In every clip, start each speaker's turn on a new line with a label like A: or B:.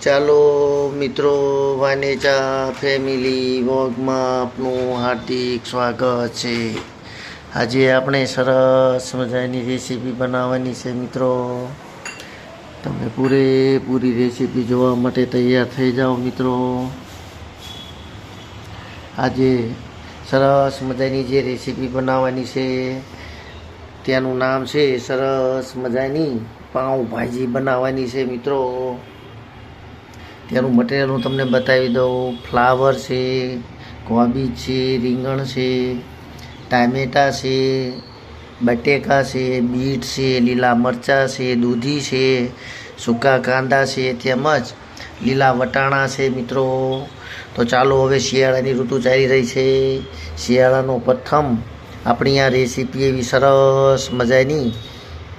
A: ચાલો મિત્રો, વાનેચા ફેમિલી વોગમાં આપનું હાર્દિક સ્વાગત છે. આજે આપણે સરસ મજાની રેસીપી બનાવવાની છે મિત્રો. તમે પૂરેપૂરી રેસીપી જોવા માટે તૈયાર થઈ જાઓ મિત્રો. આજે સરસ મજાની જે રેસીપી બનાવવાની છે ત્યાંનું નામ છે સરસ મજાની પાઉંભાજી બનાવવાની છે મિત્રો. ત્યાંનું મટીરિયલ હું તમને બતાવી દઉં. ફ્લાવર છે કોબીજ છે, રીંગણ છે, ટામેટા છે, બટેકા છે, બીટ છે, લીલા મરચાં છે, દૂધી છે, સૂકા કાંદા છે, તેમજ લીલા વટાણા છે મિત્રો. તો ચાલો હવે શિયાળાની ઋતુ ચાલી રહી છે. શિયાળાનો પ્રથમ આપણી આ રેસીપી એવી સરસ મજાની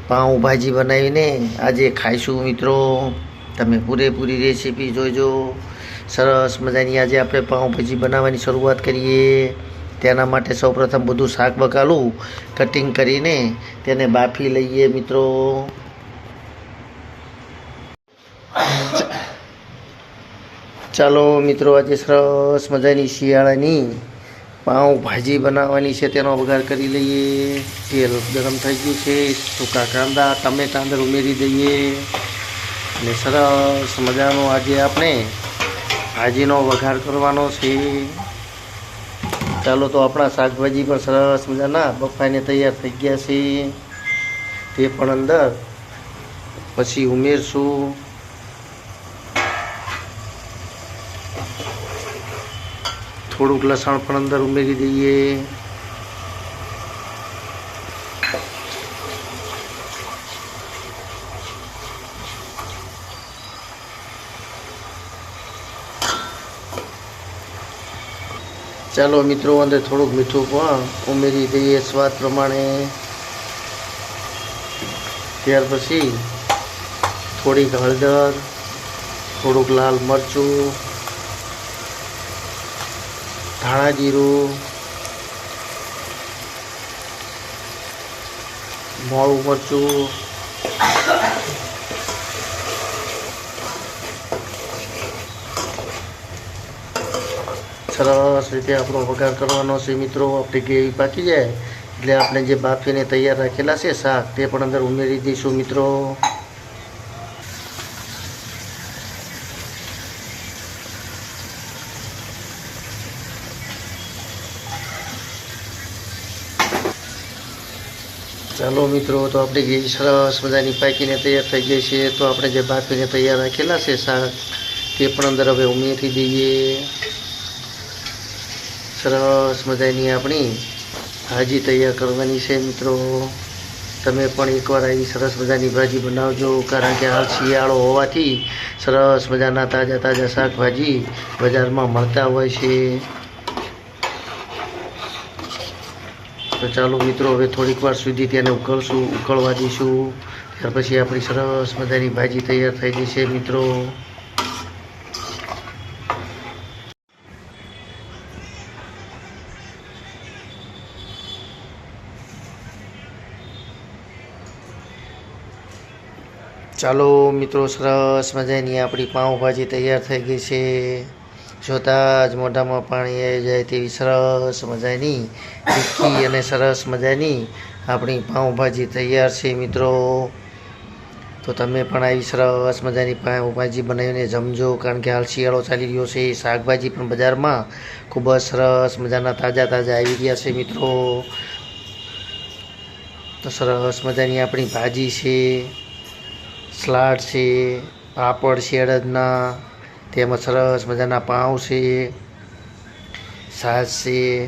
A: પાઉંભાજી બનાવીને આજે ખાઈશું મિત્રો. તમે પૂરેપૂરી રેસીપી જોઈજો સરસ મજાની આજે આપણે પાઉંભાજી બનાવવાની શરૂઆત કરીએ. તેના માટે સૌપ્રથમ બધું શાક બકાલું કટિંગ કરીને તેને બાફી લઈએ મિત્રો. ચાલો મિત્રો, આજે સરસ મજાની શિયાળાની પાઉંભાજી બનાવવાની છે, તેનો વઘાર કરી લઈએ. તેલ ગરમ થઈ ગયું છે, સૂકા કાંદા ટમેટા અંદર ઉમેરી દઈએ. અને સરસ મજાનો આજે આપણે ભાજીનો વઘાર કરવાનો છે. ચાલો તો આપણા શાકભાજી પણ સરસ મજાના બફાઈને તૈયાર થઈ ગયા છે. તે પણ અંદર પછી ઉમેરશું. થોડુંક લસણ પણ અંદર ઉમેરી દઈએ. ચાલો મિત્રો, અંદર થોડુંક મીઠું પણ ઉમેરી દઈએ સ્વાદ પ્રમાણે. ત્યાર પછી થોડીક હળદર, થોડુંક લાલ મરચું ધાણા જીરું, મોળું મરચું, સરસ રીતે આપણો વઘાર કરવાનો છે મિત્રો. આપણી ગ્રેવી પાકી જાય. એટલે આપણે જે બાફીને તૈયાર રાખેલા છે શાક, તે પણ અંદર ઉમેરી દઈશું મિત્રો. ચાલો મિત્રો, તો આપણે ઘી સરસ મજાની પાકીને તૈયાર થઈ ગઈ છે. તો આપણે જે બાફીને તૈયાર રાખેલા છે શાક, તે પણ અંદર હવે ઉમેરી દઈએ. સરસ મજાની આપણી ભાજી તૈયાર કરવાની છે મિત્રો. તમે પણ એકવાર આવી સરસ મજાની ભાજી બનાવજો, કારણ કે હાલ શિયાળો હોવાથી સરસ મજાના તાજા તાજા શાકભાજી બજારમાં મળતા હોય છે. તો ચાલો મિત્રો, હવે થોડીક વાર સુધી તેને ઉકળશું, ઉકળવા દઈશું. ત્યાર પછી આપણી સરસ મજાની ભાજી તૈયાર થઈ જશે મિત્રો. ચાલો, મિત્રો, સરસ મજાની આપણી પાઉંભાજી તૈયાર થઈ ગઈ છે. જોતાં જ મોઢામાં પાણી આવી જાય તેવી સરસ મજાની તીખી અને સરસ મજાની આપણી પાઉંભાજી તૈયાર છે મિત્રો. તો તમે પણ આવી સરસ મજાની પાઉંભાજી બનાવીને જમજો, કારણ કે હાલ શિયાળો ચાલી રહ્યો છે. શાકભાજી પણ બજારમાં ખૂબ જ સરસ મજાના તાજા તાજા આવી રહ્યા છે મિત્રો. તો સરસ મજાની આપણી ભાજી છે, સલાડ છે, પાપડ છે અડદના તેમાં સરસ મજાના પાઉં છે છાશ છે.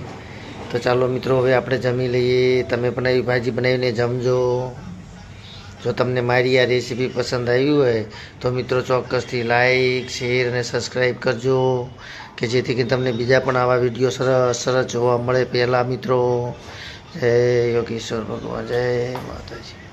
A: તો ચાલો મિત્રો, હવે આપણે જમી લઈએ. તમે પણ એવી ભાજી બનાવીને જમજો. જો તમને મારી આ રેસીપી પસંદ આવી હોય, તો મિત્રો ચોક્કસથી લાઈક, શેર અને સબસ્ક્રાઈબ કરજો, કે જેથી કરીને તમને બીજા પણ આવા વીડિયો સરસ સરસ જોવા મળે. પહેલાં મિત્રો, જય યોગેશ્વર ભગવાન, જય માતાજી.